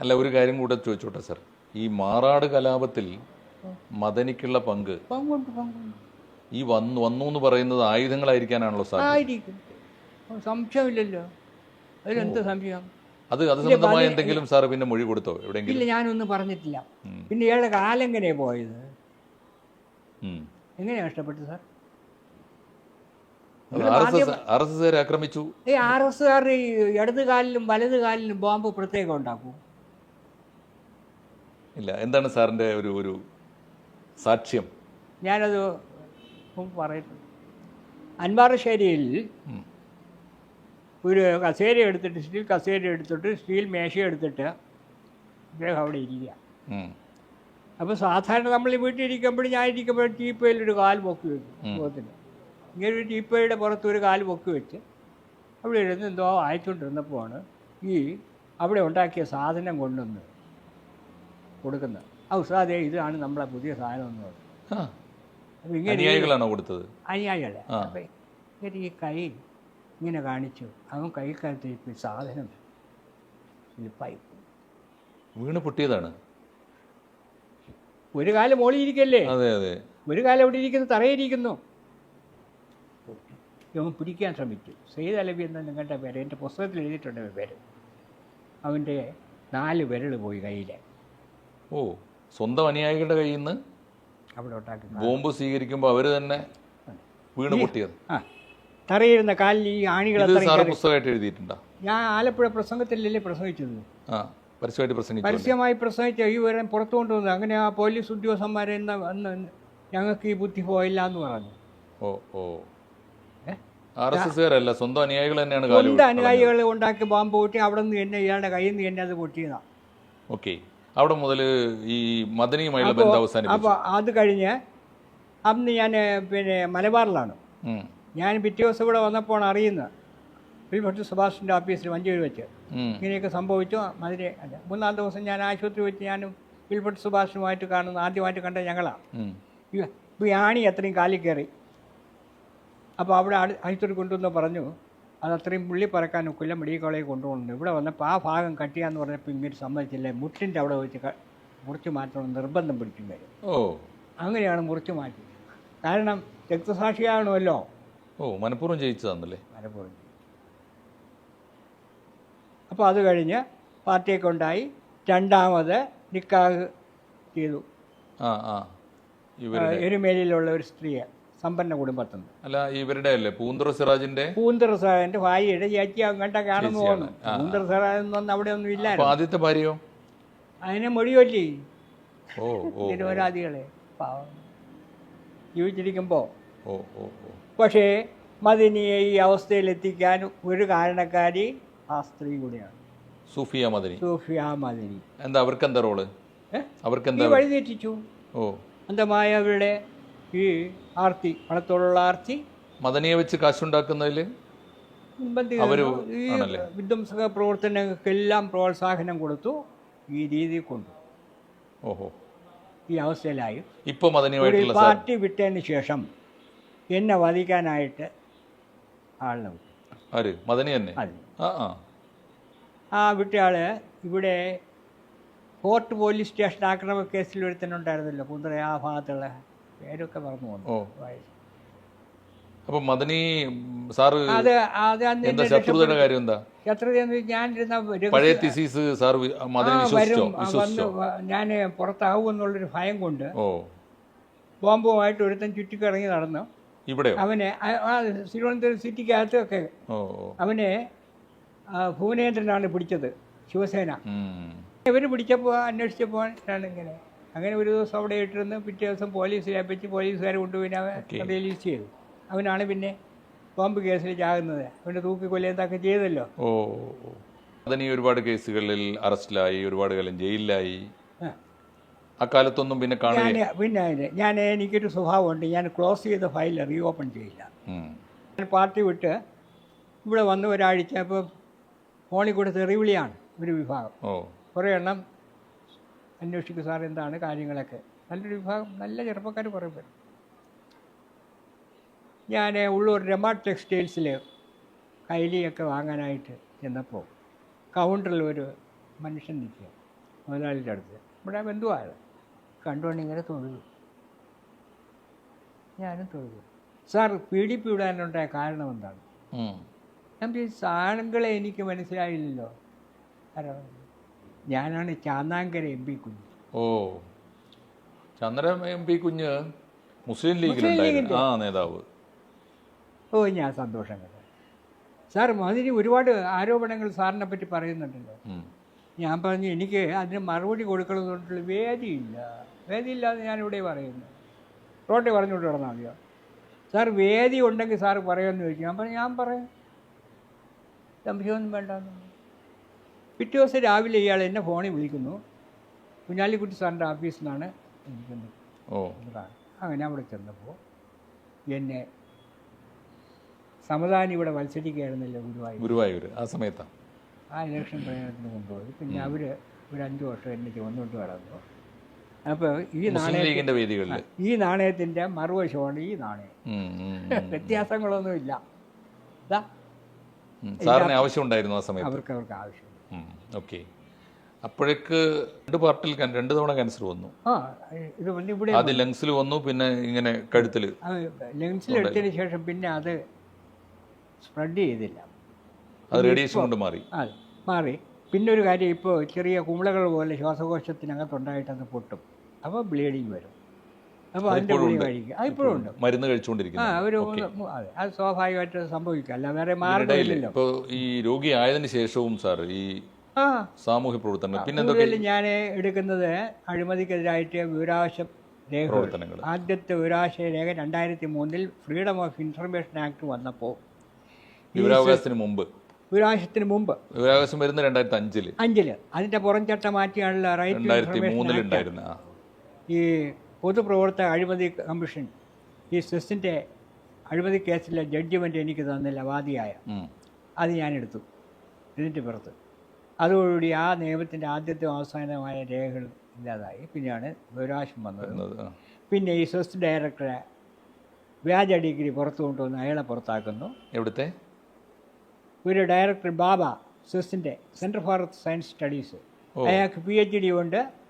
അല്ല ഒരു കാര്യം കൂടെ ചോദിച്ചോട്ടെ സർ. ഈ മാറാട് കലാപത്തിൽ മദനിക്കുള്ള പങ്ക് ഈ വന്നു വന്നു എന്ന് പറയുന്നത് ആയുധങ്ങളായിരിക്കാനാണല്ലോ സാർ ആയിരിക്കും. സംശയമില്ലല്ലോ. അതിലെന്ത് സംശയം? അത് അത് സംബന്ധമായ എന്തെങ്കിലും സാർ പിന്നെ മൊഴി കൊടുത്തോ എവിടെയെങ്കിലും? ഇല്ല ഞാനൊന്നും പറഞ്ഞിട്ടില്ല. പിന്നെ ഇയാളുടെ കാലെങ്ങനെയാണ് പോയത്? എങ്ങനെയാ ഇഷ്ടപ്പെട്ടു കഷ്ടപ്പെട്ടത് സാർ? ആർ എസ് എസ് ആക്രമിച്ചു. ഈ ആർ എസ് കാരുടെ ഇടത് കാലിലും വലത് കാലിലും ബോംബ് പ്രത്യേകം ഉണ്ടാക്കും. ഇല്ല. എന്താണ് സാറിന്റെ ഒരു ഒരു സാക്ഷ്യം? ഞാനത് പറയട്ടെ. അൻവാറശ്ശേരിയിൽ. ഒരു കസേര എടുത്തിട്ട് സ്റ്റീൽ കസേര എടുത്തിട്ട് സ്റ്റീൽ മേശ എടുത്തിട്ട് അദ്ദേഹം അവിടെ ഇരിക്കുക. അപ്പോൾ സാധാരണ നമ്മൾ ഈ വീട്ടിൽ ഇരിക്കുമ്പോൾ ഞാൻ ഇരിക്കുമ്പോൾ ടീപ്പയിൽ ഒരു കാൽ പൊക്കി വെക്കും മുഖത്തിന്. ഇങ്ങനെ ഒരു ടീപ്പയുടെ പുറത്ത് ഒരു കാൽ പൊക്കി വെച്ച് അവിടെ ഇരുന്ന് എന്തോ വായിച്ചുകൊണ്ടിരുന്നപ്പോഴാണ് ഈ അവിടെ ഉണ്ടാക്കിയ സാധനം കൊണ്ടുവന്ന് കൊടുക്കുന്നത്. ആ ഉസ്താദേ ഇതാണ് നമ്മളെ പുതിയ സാധനം എന്ന് പറഞ്ഞു. അനുയായികളാണോ കൊടുത്തത്? അനുയായികളെ. അപ്പം ഇങ്ങനെ ഈ കൈ ഇങ്ങനെ കാണിച്ചു. അവൻ കൈക്കാലത്ത് ഇപ്പം ഈ സാധനം സ്ലിപ്പായി വീണ് പൊട്ടിയതാണ്. ഒരു കാലം മോളിൽ ഇരിക്കല്ലേ? അതെ അതെ. ഒരു കാലം അവിടെ ഇരിക്കുന്നു തറയിരിക്കുന്നു അവൻ പിടിക്കാൻ ശ്രമിച്ചു. സെയ്ദ് അലബി എന്ന നിങ്ങളുടെ പേര് എന്റെ പുസ്തകത്തിൽ എഴുതിയിട്ടുണ്ട് പേര്. അവന്റെ നാല് വിരൾ പോയി കയ്യിൽ ഓ സ്വന്തം അനുയായികളുടെ കയ്യിൽ നിന്ന് ബോംബ് സ്വീകരിക്കുമ്പോൾ അവർ തന്നെ വീണ് പൊട്ടിയത്. ആ തറയിരുന്ന കാലിൽ ഈ ആണികൾ. പുസ്തകമായിട്ട് എഴുതിയിട്ടുണ്ടോ? ഞാൻ ആലപ്പുഴ പ്രസംഗത്തിലല്ലേ പ്രസംഗിച്ചത്? ആ പരസ്യമായിട്ട് പ്രസംഗിച്ചു പരസ്യമായി പ്രസംഗിച്ച ഈ വിവരം പുറത്തു കൊണ്ടുവന്നത് അങ്ങനെ ആ പോലീസ് ഉദ്യോഗസ്ഥന്മാരെ അന്ന് ഞങ്ങൾക്ക് ഈ ബുദ്ധി പോയില്ല എന്ന് പറഞ്ഞു. ഓ ഓ? ആർ എസ് എസ്കാരല്ല സ്വന്തം അനുയായികൾ തന്നെയാണ് സ്വന്തം അനുയായികൾ ഉണ്ടാക്കി ബോംബ് പൊട്ടി അവിടെ നിന്ന് തന്നെ ഇയാളുടെ കയ്യിൽ നിന്ന് തന്നെ അത് പൊട്ടിയതാണ് ഓക്കെ. അവിടെ മുതൽ ഈ മദനിയുമായുള്ള ബന്ധം അവസാനിപ്പിച്ചു. അപ്പോൾ അത് കഴിഞ്ഞ് അന്ന് ഞാൻ പിന്നെ മലബാറിലാണ്. ഞാൻ പിറ്റേ ദിവസം ഇവിടെ വന്നപ്പോൾ അറിയുന്നത്. വിൽഭട്ട് സുഭാഷിന്റെ ഓഫീസിൽ മഞ്ചൂർ വെച്ച് ഇങ്ങനെയൊക്കെ സംഭവിച്ചു. മധുര അല്ല മൂന്നാം ദിവസം ഞാൻ ആശുപത്രി വെച്ച് ഞാൻ വിൽഭട്ട് സുഭാഷുമായിട്ട് കാണുന്ന ആദ്യമായിട്ട് കണ്ട ഞങ്ങളാണ് ആണി അത്രയും കാലിൽ കയറി. അപ്പോൾ അവിടെ ആശുപത്രി കൊണ്ടുവന്ന് പറഞ്ഞു അത് അത്രയും പുള്ളി പറക്കാൻ ഒക്കില്ല മെഡിക്കൽ കോളേജ് കൊണ്ടുപോകുന്നുണ്ട്. ഇവിടെ വന്നപ്പോൾ ആ ഭാഗം കട്ടിയാന്ന് പറഞ്ഞപ്പോൾ ഇങ്ങനെ സമ്മതിച്ചില്ല. മുട്ടിന്റെ അവിടെ വെച്ച് മുറിച്ച് മാറ്റണം നിർബന്ധം പിടിക്കും വരും ഓ. അങ്ങനെയാണ് മുറിച്ച് മാറ്റി കാരണം രക്തസാക്ഷിയാണല്ലോ ഓ മനഃപൂർവം ജയിച്ചതാണല്ലേ? മനഃപൂർവം അപ്പോൾ അത് കഴിഞ്ഞ് പാർട്ടിയൊക്കെ ഉണ്ടായി. രണ്ടാമത് നിക്കാഹ് ചെയ്തു. ആ ആ, എരുമേലിയിലുള്ള ഒരു സ്ത്രീയെ. സമ്പന്ന കുടുംബത്തിൽ നിന്ന് അല്ല ഇവരുടെ അല്ലേ പൂന്തറ സിറാജിന്റെ? പൂന്തറ സിറാജിന്റെ ഭാര്യയുടെ ചേച്ചി അങ്ങോട്ടൊക്കെ കാണുന്നു പൂന്തറ സിറാജ് ഒന്നും അവിടെ ഒന്നും ഇല്ല ആദ്യത്തെ ഭാര്യയോ? അതിനെ മൊഴിയൊല്ലി. നിരപരാധികളെ. ജീവിച്ചിരിക്കുമ്പോൾ ഓ പക്ഷേ മദിനിയെ ഈ അവസ്ഥയിലെത്തിക്കാൻ ഒരു കാരണക്കാരി ആ സ്ത്രീ കൂടിയാണ്. സൂഫിയ മദിനി. സൂഫിയ മദിനി. എന്താ അവർക്ക് എന്താ റോൾ? അവർക്ക് എന്താ വഴി? തെറ്റിച്ചു ഓ. അന്തമായ അവരുടെ ഈ ആർത്തി പണത്തോടുള്ള ആർത്തി. മദനിയെ വെച്ച് കാശുണ്ടാക്കുന്നതിൽ ഈ? വിധ്വംസക പ്രവർത്തനങ്ങൾക്കെല്ലാം പ്രോത്സാഹനം കൊടുത്തു ഈ രീതി കൊണ്ടു. ഓഹോ. ഈ അവസ്ഥയിലായി. ഇപ്പൊ ഒരു മദനിയുമായിട്ടുള്ള പാർട്ടി വിട്ടതിന് ശേഷം എന്നെ വധിക്കാനായിട്ട് ആളിനെ വിട്ടു. ആര്? മദനി തന്നെ? അത്. ആ ആ. ആ വിട്ടയാൾ ഇവിടെ ഫോർട്ട് പോലീസ് സ്റ്റേഷൻ ആക്രമ കേസിൽ ഒരുത്തനുണ്ടായിരുന്നല്ലോ കുന്തറ ആ ഭാഗത്തുള്ള പേരൊക്കെ പറഞ്ഞു ഓ. പോകുന്നു അപ്പൊ മദനി സാറ് അത് അത് അന്ന് എന്താ ശത്രുതയുടെ കാര്യം എന്താ? ശത്രുത ഞാനിരുന്ന രഹസ്യ- പഴയ തിസീസ് സാർ വി- മദനി ആ, വിശ്വസിച്ചോ? വരും ആ, വിശ്വസിച്ചോ? ഞാൻ പുറത്താവും എന്നുള്ളൊരു ഭയം കൊണ്ട് ഓ. ബോംബുമായിട്ട് ഒരുത്തൻ ചുറ്റിക്കിറങ്ങി നടന്നു. ഇവിടെയോ? അവനെ ആ- ആ തിരുവനന്തപുരം സിറ്റിക്കകത്തൊക്കെ ഓ ഓ. അവനെ ആ, ഭുവനേന്ദ്രനാണ് പിടിച്ചത് ശിവസേന. ഉം. ഇവർ പിടിച്ചപ്പോൾ അന്വേഷിച്ചപ്പോൾ ആണ് ഇങ്ങനെ അങ്ങനെ ഒരു ദിവസം അവിടെ ഇട്ടിരുന്ന് പിറ്റേ ദിവസം പോലീസ് ഏൽപ്പിച്ച് പോലീസുകാരെ കൊണ്ടുപോയി. അവൻ റിലീസ് ചെയ്തു. അവനാണ് പിന്നെ ബോംബ് കേസിൽ ചാകുന്നത്. അവന്റെ തൂക്കി കൊല്ലുന്നതൊക്കെ ചെയ്തല്ലോ. ഓ ഓ. ഒരുപാട് കേസുകളിൽ അറസ്റ്റിലായി ഒരുപാട് കാലം ജയിലിലായി. അക്കാലത്തൊന്നും പിന്നെ കാണാൻ ഞാൻ പിന്നെ അതിന് ഞാൻ എനിക്കൊരു സ്വഭാവമുണ്ട്. ഞാൻ ക്ലോസ് ചെയ്ത ഫയൽ റീ ഓപ്പൺ ചെയ്യില്ല ഞാൻ പാർട്ടി വിട്ട് ഇവിടെ വന്ന് ഒരാഴ്ച ഇപ്പോൾ ഫോണിൽ കൂടെ തെറിവിളിയാണ് ഒരു വിഭാഗം. ഓ. കുറേ എണ്ണം അന്വേഷിക്കും സാർ എന്താണ് കാര്യങ്ങളൊക്കെ. നല്ലൊരു വിഭാഗം നല്ല ചെറുപ്പക്കാർ കുറേ പേര്. ഞാൻ ഉള്ളൂർ രമ ടെക്സ്റ്റൈൽസിൽ കൈലിയൊക്കെ വാങ്ങാനായിട്ട് ചെന്നപ്പോൾ കൗണ്ടറിൽ ഒരു മനുഷ്യൻ നിൽക്കുക മുതലാളിയുടെ അടുത്ത്. ഇവിടെ ബന്ധുവായത് കണ്ടുകൊണ്ട് ഇങ്ങനെ തൊഴുതു. ഞാനും തൊഴുതു. സാർ പീഡിപ്പിടാനുണ്ടായ കാരണം എന്താണ്? ഞാൻ ആണുങ്ങളെ എനിക്ക് മനസ്സിലായില്ലല്ലോ. ആരാണ് ഞാനാണ് ചാന്നാങ്കര എം പി കുഞ്ഞ്. ഓ ചന്ദ്ര എം പി കുഞ്ഞ് മുസ്ലിം ലീഗിലുണ്ടായിരുന്നു. ആ നേതാവ്. ഓ ഞാൻ സന്തോഷം സാർ അതിന് ഒരുപാട് ആരോപണങ്ങൾ സാറിനെ പറ്റി പറയുന്നുണ്ടല്ലോ. ഞാൻ പറഞ്ഞു എനിക്ക് അതിന് മറുപടി കൊടുക്കണമെന്നുള്ള വേദിയില്ല. വേദിയില്ലാതെ ഞാനിവിടെ പറയുന്നു. റോട്ടിൽ പറഞ്ഞുകൊണ്ട് കിടന്നാൽ മതിയോ? സാർ വേദി ഉണ്ടെങ്കിൽ സാർ പറയുമെന്ന് ചോദിച്ചു ഞാൻ പറഞ്ഞു ഞാൻ പറയാം. സംശയമൊന്നും വേണ്ടെന്ന് പിറ്റേ ദിവസം രാവിലെ ഇയാൾ എന്നെ ഫോണിൽ വിളിക്കുന്നു. കുഞ്ഞാലിക്കുട്ടി സാറിന്റെ ഓഫീസിൽ നിന്നാണ് വിളിക്കുന്നത് ഓ അങ്ങനെ അവിടെ ചെന്നപ്പോൾ എന്നെ സമദാനി ഇവിടെ മത്സരിക്കുകയായിരുന്നല്ലോ ഗുരുവായൂർ. ഗുരുവായൂർ ആ സമയത്താണ് ആ ഇലക്ഷൻ പ്രയോജനത്തിന് കൊണ്ടുപോയി. പിന്നെ അവർ ഒരു അഞ്ച് വർഷം എന്നെ ചുമന്നുകൊണ്ട് കടന്നു അപ്പോൾ ഈ നാണയത്തിന്റെ ഈ നാണയത്തിന്റെ മറുവശമാണ് ഈ നാണയം. വ്യത്യാസങ്ങളൊന്നുമില്ല. ഇതാ സാറിന് ആ സമയത്ത്? അവർക്ക് അവർക്ക് ആവശ്യം. ഓക്കെ അപ്പോഴേക്ക് രണ്ട് പാർട്ടിൽ രണ്ട് തവണ ക്യാൻസർ വന്നു. ആ ഇത് വന്ന് ഇവിടെ ആദ്യം ലങ്സിൽ വന്നു പിന്നെ ഇങ്ങനെ കഴുത്തിൽ എടുത്തതിന് ശേഷം പിന്നെ അത് സ്പ്രെഡ് ചെയ്തില്ല. അത് റേഡിയേഷൻ കൊണ്ട് മാറി. അതെ മാറി. പിന്നെ ഒരു കാര്യം ഇപ്പോൾ ചെറിയ കുമിളകൾ പോലെ ശ്വാസകോശത്തിനകത്തുണ്ടായിട്ട് അത് പൊട്ടും. അപ്പോൾ ബ്ലീഡിങ് വരും. അപ്പോൾ അതിന്റെ ഗുളിക ഉണ്ട്. കഴിക്കുക അതിപ്പോഴും ഉണ്ട്. മരുന്ന് ആ കഴിച്ചുകൊണ്ടിരിക്കുന്നു ഒരു അതെ. അത് സ്വാഭാവികമായിട്ട് സംഭവിക്കും. അല്ല വേറെ മാർഗമില്ലല്ലോ ഇപ്പോൾ ഈ രോഗി ആയതിന് ശേഷവും സാർ ഈ ആ. സാമൂഹ്യ പ്രവർത്തനം പിന്നെ എന്തൊക്കെ ഞാൻ എടുക്കുന്നത് അഴിമതിക്കെതിരായിട്ട് വിവരാവകാശ രേഖ പ്രവർത്തനങ്ങൾ. ആദ്യത്തെ വിവരാവകാശ രേഖ രണ്ടായിരത്തി മൂന്നിൽ ഫ്രീഡം ഓഫ് ഇൻഫർമേഷൻ ആക്ട് വന്നപ്പോൾ. വിവരാവകാശത്തിന് മുമ്പ്. വിവരാവകാശത്തിന് മുമ്പ്. വിവരാവകാശം വരുന്ന രണ്ടായിരത്തി അഞ്ചിൽ. അഞ്ചിൽ അതിന്റെ പുറംചട്ട മാറ്റിയാണല്ലോ റൈറ്റ് ഈ പൊതുപ്രവർത്തക അഴിമതി കമ്മീഷൻ ഈ സെസ്സിന്റെ അഴിമതി കേസിലെ ജഡ്ജ്മെന്റ് എനിക്ക് തന്നില്ല വാദിയായ. അത് ഞാൻ എടുത്തു. ഇതിന്റെ പുറത്ത്. അതോടുകൂടി ആ നിയമത്തിന്റെ ആദ്യത്തെ അവസാനമായ രേഖകൾ ഇല്ലാതായി. പിന്നെയാണ് വിവരാശം വന്നത്. പിന്നെ ഈ സെസ് ഡയറക്ടറെ വ്യാജ ഡിഗ്രി പുറത്തു കൊണ്ടുവന്ന് അയാളെ പുറത്താക്കുന്നു. എവിടുത്തെ? ഒരു ഡയറക്ടർ ബാബ സെസ്സിന്റെ സെന്റർ ഫോർ സയൻസ് സ്റ്റഡീസ്. അയാൾക്ക് പി എച്ച് ഡി ഉണ്ട്.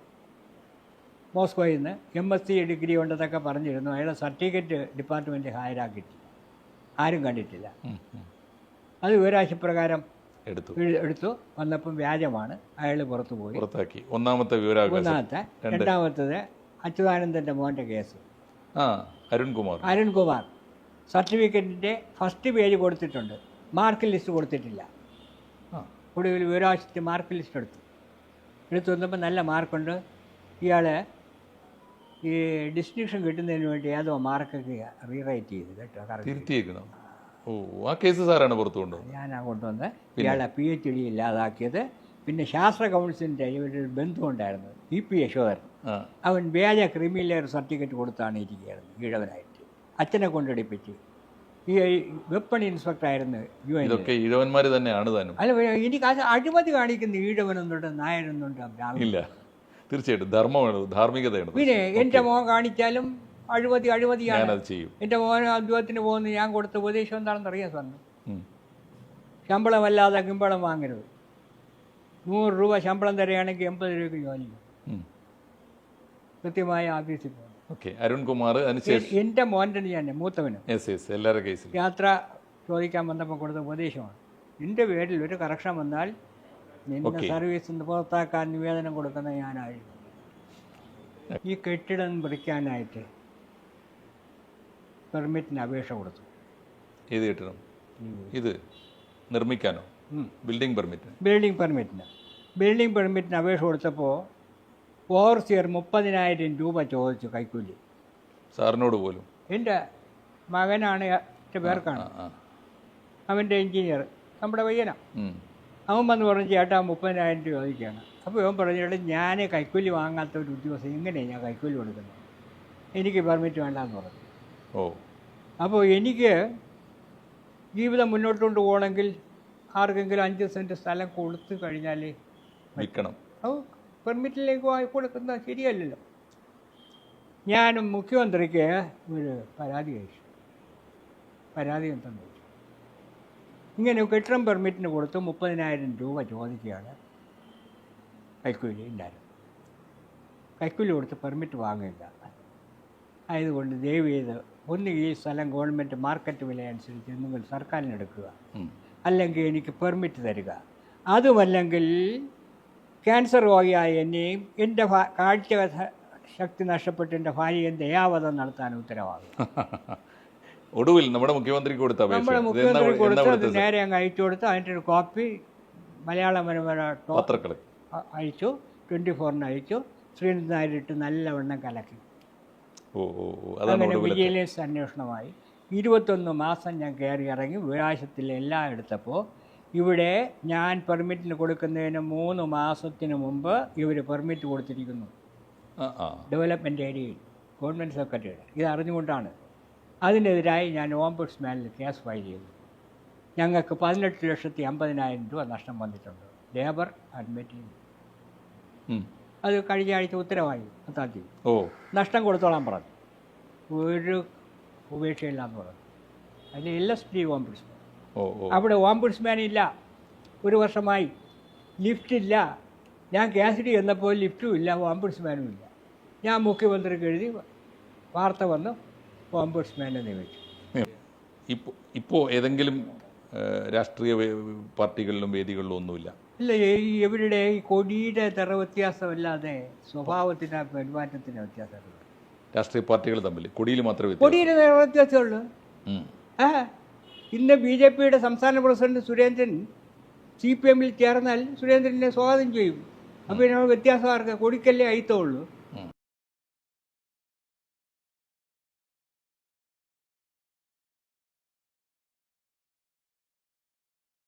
മോസ്കോയിൽ നിന്ന് എം എസ് സി ഡിഗ്രി ഉണ്ടെന്നൊക്കെ പറഞ്ഞിരുന്നു. അയാളെ സർട്ടിഫിക്കറ്റ് ഡിപ്പാർട്ട്മെന്റ് ഹാജരാക്കിയിട്ടില്ല ആരും കണ്ടിട്ടില്ല. അത് വിവരാശിപ്രകാരം എടുത്തു. എടുത്തു. വന്നപ്പം വ്യാജമാണ്. അയാൾ പുറത്തു പോയി. പുറത്താക്കി. ഒന്നാമത്തെ ഒന്നാമത്തെ രണ്ടാമത്തത് അച്യുതാനന്ദന്റെ മോന്റെ കേസ്. അരുൺകുമാർ. അരുൺകുമാർ സർട്ടിഫിക്കറ്റിന്റെ ഫസ്റ്റ് പേജ് കൊടുത്തിട്ടുണ്ട്. മാർക്ക് ലിസ്റ്റ് കൊടുത്തിട്ടില്ല. ഒടുവിൽ വിവരാശത്തിൽ മാർക്ക് ലിസ്റ്റ് എടുത്തു. എടുത്തു വന്നപ്പോൾ നല്ല മാർക്കുണ്ട്. ഇയാൾ ഈ ഡിസ്റ്റിങ്ഷൻ കിട്ടുന്നതിന് വേണ്ടി ഏതോ മാർക്കൊക്കെ റീറൈറ്റ് ചെയ്ത് കേട്ടോ തിരുത്തിയേക്കണം ഓ ആ കേസ് സാറാണ് പുറത്തു കൊണ്ടുവന്നത്. ഞാനാ കൊണ്ടുവന്ന് ഇയാളെ പി എച്ച് ഡി ഇല്ലാതാക്കിയത്. പിന്നെ ശാസ്ത്ര കൗൺസിലിന്റെ ഇവരൊരു ബന്ധുവുണ്ടായിരുന്നു ഇ പി യശോധരൻ. അവൻ വ്യാജ ക്രിമിലെയർ സർട്ടിഫിക്കറ്റ് കൊടുത്താണ് ഇരിക്കുകയായിരുന്നു ഈഴവനായിട്ട്. അച്ഛനെ കൊണ്ടെടുപ്പിച്ച്. ഈ വെപ്പൺ ഇൻസ്പെക്ടർ ആയിരുന്നു യു എൻ. ഇതൊക്കെ ഇഴവന്മാർ തന്നെയാണ് താനും. അല്ല എനിക്ക് അഴിമതി കാണിക്കുന്ന ഈഴവനൊന്നുണ്ട് നായരൊന്നുണ്ട് ബ്രാഹ്മണ തീർച്ചയായിട്ടും ധർമ്മമാണ് ധാർമ്മികതയാണ്. പിന്നെ എന്റെ മോൻ കാണിച്ചാലും അഴിമതി അഴിമതിയാണ് ചെയ്യും. എന്റെ മോൻ അദ്വൈതത്തിന് പോകുന്ന ഞാൻ കൊടുത്ത ഉപദേശം എന്താണെന്ന് അറിയാൻ സാറിന്? ഉം. ശമ്പളമല്ലാതെ കിമ്പളം വാങ്ങരുത്. നൂറ് രൂപ ശമ്പളം തരികയാണെങ്കിൽ എൺപത് രൂപയ്ക്ക് ജോലി. കൃത്യമായ ആഫീസിൽ പോകും ഓക്കെ അരുൺകുമാർ അതിനുശേഷം എന്റെ മോന്റെ ഞാൻ മൂത്തവന്. എല്ലാവരുടെ കേസിൽ യാത്ര ചോദിക്കാൻ വന്നപ്പോൾ കൊടുത്ത ഉപദേശമാണ്. എന്റെ പേരിൽ ഒരു കറക്ഷൻ വന്നാൽ Okay. സർവീസിൽ നിന്ന് പുറത്താക്കാൻ നിവേദനം കൊടുക്കുന്ന ഞാനായിരുന്നു. ഈ കെട്ടിടം പിടിക്കാനായിട്ട് പെർമിറ്റിന് അപേക്ഷ കൊടുത്തു. ഏത് കെട്ടിടം? ഇത് നിർമ്മിക്കാനോ? ബിൽഡിംഗ് പെർമിറ്റ് ബിൽഡിംഗ് പെർമിറ്റിന് ബിൽഡിംഗ് പെർമിറ്റിന് അപേക്ഷ കൊടുത്തപ്പോൾ ഓവർസിയർ മുപ്പതിനായിരം രൂപ ചോദിച്ചു കൈക്കൂലി. സാറിനോട് പോലും? എന്റെ മകനാണ് പേർക്കാണ്. അവന്റെ എഞ്ചിനീയർ നമ്മുടെ പയ്യനാ. ഉം. അവൻ വന്ന് പറഞ്ഞു ചേട്ടാ മുപ്പതിനായിരം രൂപ ചോദിക്കുകയാണ് അപ്പോൾ ഇവൻ പറഞ്ഞു ചേട്ടാ ഞാൻ കൈക്കൂലി വാങ്ങാത്ത ഒരു ഉദ്യോഗസ്ഥൻ എങ്ങനെയാണ് ഞാൻ കൈക്കൂലി കൊടുക്കുന്നത്? എനിക്ക് പെർമിറ്റ് വേണ്ടെന്ന് പറഞ്ഞു. ഓ. അപ്പോൾ എനിക്ക് ജീവിതം മുന്നോട്ട് കൊണ്ടുപോകണമെങ്കിൽ ആർക്കെങ്കിലും അഞ്ച് സെന്റ് സ്ഥലം കൊടുത്തു കഴിഞ്ഞാൽ വിൽക്കണം. അപ്പോൾ പെർമിറ്റിലേക്ക് വാങ്ങി കൊടുക്കുന്നത് ശരിയല്ലല്ലോ. ഞാൻ മുഖ്യമന്ത്രിക്ക് ഒരു പരാതി അയച്ചു. പരാതി ചോദിച്ചു ഇങ്ങനെ കെട്ടിടം പെർമിറ്റിന് കൊടുത്ത് മുപ്പതിനായിരം രൂപ ചോദിക്കുകയാണ്. കൈക്കൂലി ഇല്ലായിരുന്നു കൈക്കൂലി കൊടുത്ത് പെർമിറ്റ് വാങ്ങില്ല ആയതുകൊണ്ട് ദയവ് ചെയ്ത് ഒന്ന് ഈ സ്ഥലം ഗവൺമെന്റ് മാർക്കറ്റ് വില അനുസരിച്ച് നിങ്ങൾ സർക്കാരിനെടുക്കുക അല്ലെങ്കിൽ എനിക്ക് പെർമിറ്റ് തരിക. അതുമല്ലെങ്കിൽ ക്യാൻസർ രോഗിയായ എന്നെയും എന്റെ കാഴ്ച ശക്തി നഷ്ടപ്പെട്ട് എന്റെ ഭാര്യയും ദയാവധം നടത്താൻ ഉത്തരവാകും ഒടുവിൽ നമ്മുടെ മുഖ്യമന്ത്രി കൊടുത്ത നമ്മുടെ മുഖ്യമന്ത്രി? നേരെ അങ്ങ് അയച്ചു കൊടുത്ത്. അതിന്റെ ഒരു കോപ്പി മലയാള മനോരമ പത്രക്കൾ പത്രക്കളി. അയച്ചു. ട്വന്റി ഫോറിന് അയച്ചു. ശ്രീനിധി നായരിട്ട് നല്ലവണ്ണം കലക്കി. അങ്ങനെ വിജിലൻസ് അന്വേഷണമായി ഇരുപത്തൊന്ന് മാസം ഞാൻ കയറി ഇറങ്ങി വിരാശത്തിൽ എല്ലാം എടുത്തപ്പോൾ ഇവിടെ ഞാൻ പെർമിറ്റിന് കൊടുക്കുന്നതിന് മൂന്ന് മാസത്തിന് മുമ്പ് ഇവർ പെർമിറ്റ് കൊടുത്തിരിക്കുന്നു. ഡെവലപ്മെന്റ് ഏരിയയിൽ ഗവൺമെന്റ് സെക്രട്ടറിയുടെ. ഇത് അറിഞ്ഞുകൊണ്ടാണ്. അതിനെതിരായി ഞാൻ ഓംബുഡ്സ്മാനിൽ കേസ് ഫയൽ ചെയ്തു. ഞങ്ങൾക്ക് പതിനെട്ട് ലക്ഷത്തി അമ്പതിനായിരം രൂപ നഷ്ടം വന്നിട്ടുണ്ട്. ലേബർ അഡ്മിറ്റ് ചെയ്തു. ഉം. അത് കഴിഞ്ഞ ആഴ്ച ഉത്തരവായി. പത്താം തീയതി ഓ. നഷ്ടം കൊടുത്തോളാൻ പറഞ്ഞു. ഒരു ഉപേക്ഷയില്ലാന്ന് പറഞ്ഞു. അതിൽ എൽ എസ് പി ഓംബുഡ്സ്മാൻ അവിടെ ഓംബുഡ്സ്മാൻ ഇല്ല. ഒരു വർഷമായി. ലിഫ്റ്റ് ഇല്ല. ഞാൻ കാസിഡി ചെന്നപ്പോൾ ലിഫ്റ്റും ഇല്ല ഓംബുഡ്സ്മാനും ഇല്ല. ഞാൻ മുഖ്യമന്ത്രിക്ക് എഴുതി വാർത്ത വന്നു. ഓംബുഡ്സ്മാനെ നിയമിച്ചു ഇപ്പോൾ ഇപ്പോൾ ഏതെങ്കിലും രാഷ്ട്രീയ പാർട്ടികളിലും വേദികളിലും ഒന്നുമില്ല? ഇല്ല ഇവരുടെ ഈ കൊടിയുടെ തറ വ്യത്യാസമല്ലാതെ സ്വഭാവത്തിന് പെരുമാറ്റത്തിന് വ്യത്യാസമുള്ളൂ രാഷ്ട്രീയ പാർട്ടികൾ തമ്മിൽ കൊടിയിൽ മാത്രമേ കൊടിയുടെ നിറ വ്യത്യാസമുള്ളൂ. ആ ഇന്ന് ബി ജെ പിയുടെ സംസ്ഥാന പ്രസിഡന്റ് സുരേന്ദ്രൻ സി പി എമ്മിൽ ചേർന്നാൽ സുരേന്ദ്രനെ സ്വാഗതം ചെയ്യും. അപ്പോൾ നമ്മൾ വ്യത്യാസം ആർക്ക് കൊടിക്കല്ലേ അയിത്തമുള്ളൂ.